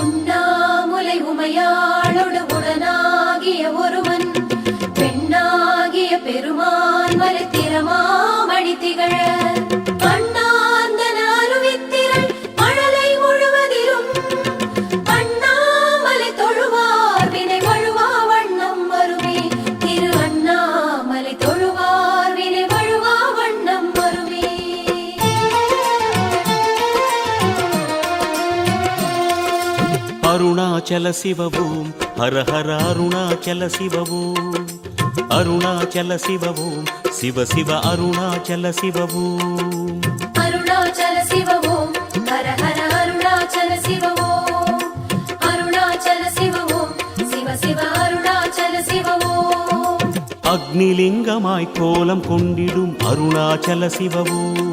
உண்ணாமுலை உமையாளோடு உடனாகிய ஒருவன் பெண்ணாகிய பெருமான் மலை மலைத்திரமாமணி திகழ அருணாச்சல சிவவோம் ஹர ஹர அருணாச்சல சிவவோம் அருணாச்சல சிவவோம் சிவ சிவ அருணாச்சல சிவவோம் அருணாச்சல சிவவோம் ஹர ஹர அருணாச்சல சிவவோம் அருணாச்சல சிவவோம் சிவ சிவ அருணாச்சல சிவவோம் அக்னிலிங்கமாய் கோலம் கொண்டிடும் அருணாச்சல சிவவோம்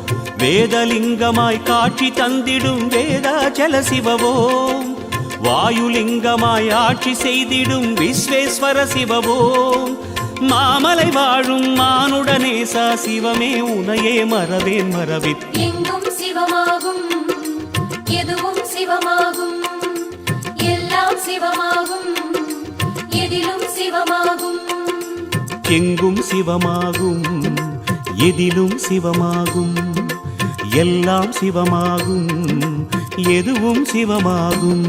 வேதலிங்கமாய் காட்சி தந்திடும் வேதாச்சல சிவவோம். வாயுலிங்கமாய் ஆட்சி செய்திடும் விஸ்வேஸ்வர சிவவோம். மாமலை வாழும் மானுடனேசா சிவமே உனையே மறவேன் மறவித். எங்கும் சிவமாகும் எதுவும் சிவமாகும் எல்லாம் சிவமாகும் எதிலும் சிவமாகும். எங்கும் சிவமாகும் எதிலும் சிவமாகும். எல்லாம் சிவமாகும் எதுவும் சிவமாகும்.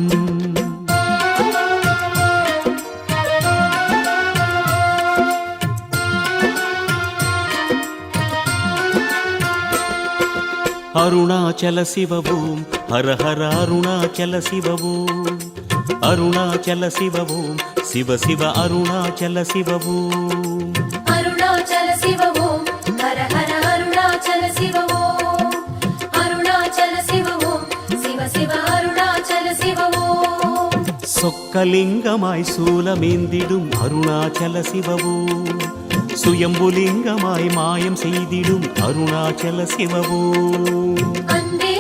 அருணாச்சல சிவவோம் ஹரஹர அருணாச்சல சிவவோம் அருணாச்சல சிவவோம் சிவ சிவ அருணாச்சல சிவவோம் சொக்கலிங்கமாய் சூலமேந்திடும் அருணாச்சல சிவவோ. சுயம்புலிங்கமாய் மாயம் செய்திடும் அருணாச்சல சிவவோ. அன்பே